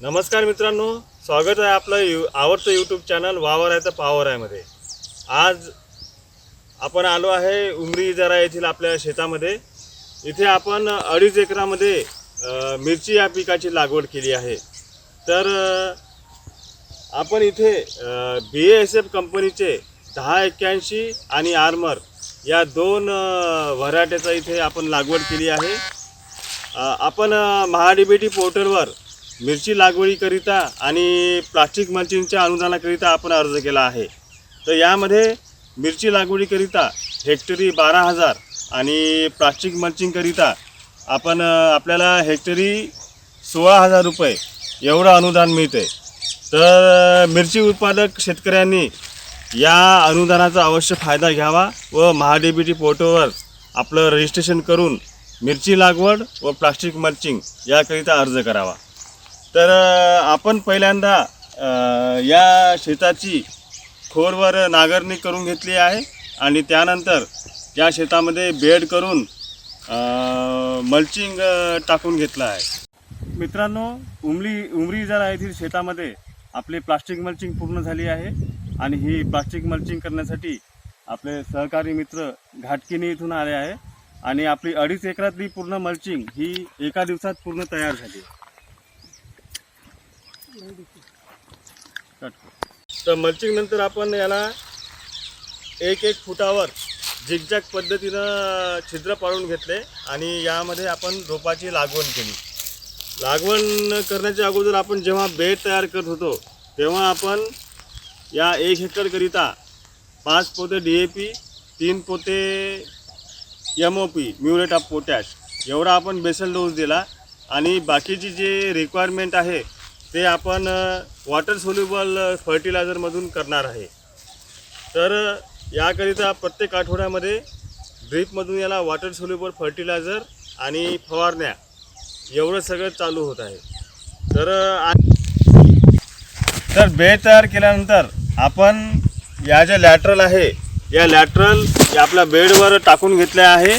नमस्कार मित्रांनो स्वागत आहे आपलं यू आवडतं यूट्यूब चॅनल वावर आहे तर पावर आहे मध्ये. आज आपण आलो आहे उमरी जरा येथील आपल्या शेतामध्ये. इथे आपण अडीच एकरामध्ये मिरची या पिकाची लागवड केली आहे. तर आपण इथे बी एस एफ कंपनीचे दहा एक्क्याऐंशी आणि आर्मर या दोन व्हरायटीचा इथे आपण लागवड केली आहे. आपण महाडीबीटी पोर्टलवर मिरची लागवडीकरिता आणि प्लास्टिक मल्चिंगच्या अनुदानाकरिता आपण अर्ज केला आहे. तर यामध्ये मिरची लागवडीकरिता हेक्टरी बारा हजार आणि प्लास्टिक मल्चिंगकरिता आपण आपल्याला हेक्टरी सोळा हजार रुपये एवढं अनुदान मिळते तर मिरची उत्पादक शेतकऱ्यांनी या अनुदानाचा अवश्य फायदा घ्यावा व महाडीबीटी पोर्टलवर आपलं रजिस्ट्रेशन करून मिरची लागवड व प्लास्टिक मल्चिंग याकरिता अर्ज करावा. तर आपण पहिल्यांदा या शेताची खोरवर नांगरणी करून घेतली आहे आणि त्यानंतर या शेतामध्ये बेड करून मल्चिंग टाकून घेतलं आहे. मित्रांनो उमली उमरी जरा येथील शेतामध्ये आपली प्लास्टिक मल्चिंग पूर्ण झाली आहे आणि ही प्लास्टिक मल्चिंग करण्यासाठी आपले सहकारी मित्र घाटकिनी इथून आले आहे आणि आपली अडीच एकरातली पूर्ण मल्चिंग ही एका दिवसात पूर्ण तयार झाली तर मल्चिंग नंतर आपण याला एक एक फुटावर झिगझॅग पद्धतीनं छिद्र पाडून घेतले आणि यामध्ये आपण रोपाची लागवड केली. लागवण करण्याच्या अगोदर आपण जेव्हा बेड तयार करत होतो तेव्हा आपण या एक हेक्टरकरिता पाच पोते डी ए पी तीन पोते M O P muriate of potash एवढा आपण बेसल डोस दिला आणि बाकीची जी रिक्वायरमेंट आहे ते आपण वॉटर सोल्युबल फर्टिलायझरमधून करणार आहे. तर याकरिता प्रत्येक आठवड्यामध्ये ड्रीपमधून याला वॉटर सोल्युबल फर्टिलायझर आणि फवारण्या एवढं सगळं चालू होत आहे. तर तर बेड तयार केल्यानंतर आपण या ज्या लॅटरल आहे या लॅटरल या आपल्या बेडवर टाकून घेतल्या आहे.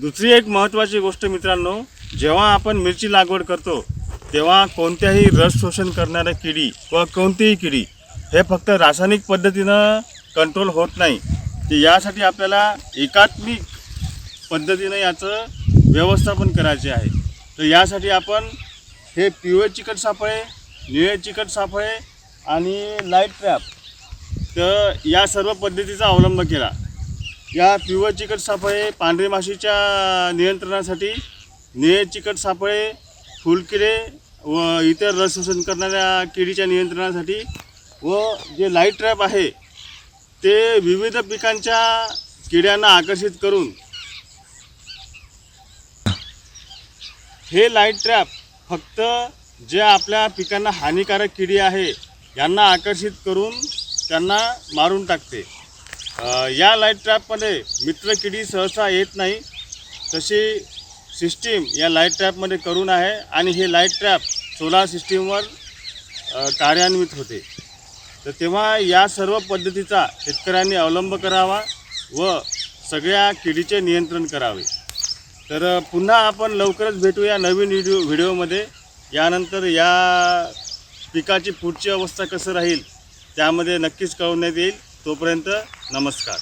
दुसरी एक महत्त्वाची गोष्ट मित्रांनो जेव्हा आपण मिरची लागवड करतो तेव्हा कोणत्याही रस शोषण करणाऱ्या किडी व कोणतीही किडी हे फक्त रासायनिक पद्धतीनं कंट्रोल होत नाही. तर यासाठी आपल्याला एकात्मिक पद्धतीनं याचं व्यवस्थापन करायचे आहे. तर यासाठी आपण हे पिवळे चिकट सापळे निळे चिकट सापळे आणि लाइट ट्रॅप तर या सर्व पद्धतीचा अवलंब केला. या पिवळ चिकट सापळे पांढरी माशीच्या नियंत्रणासाठी निळे चिकट सापळे फुलकिडे व इतर रस शोषण करणाऱ्या किडीच्या नियंत्रणासाठी व जे लाइट ट्रॅप आहे ते विविध पिकांच्या किड्यांना आकर्षित करून हे लाइट ट्रॅप फक्त जे आपल्या पिकांना हानिकारक किडी आहे यांना आकर्षित करून त्यांना मारून टाकते. या लाइट ट्रॅपमध्ये मित्र किडी सहसा येत नाही तशी सिस्टीम या लाइट ट्रॅपमध्ये करून आहे आणि हे लाइट ट्रॅप सोलार सिस्टीमवर कार्यान्वित होते. तर तेव्हा या सर्व पद्धतीचा शेतकऱ्यांनी अवलंब करावा व सगळ्या किडीचे नियंत्रण करावे. तर पुन्हा आपण लवकरच भेटूया नवीन व्हिडिओ व्हिडिओमध्ये. यानंतर या पिकाची पुढची अवस्था कसं राहील त्यामध्ये नक्कीच कळवण्यात येईल. तोपर्यंत नमस्कार.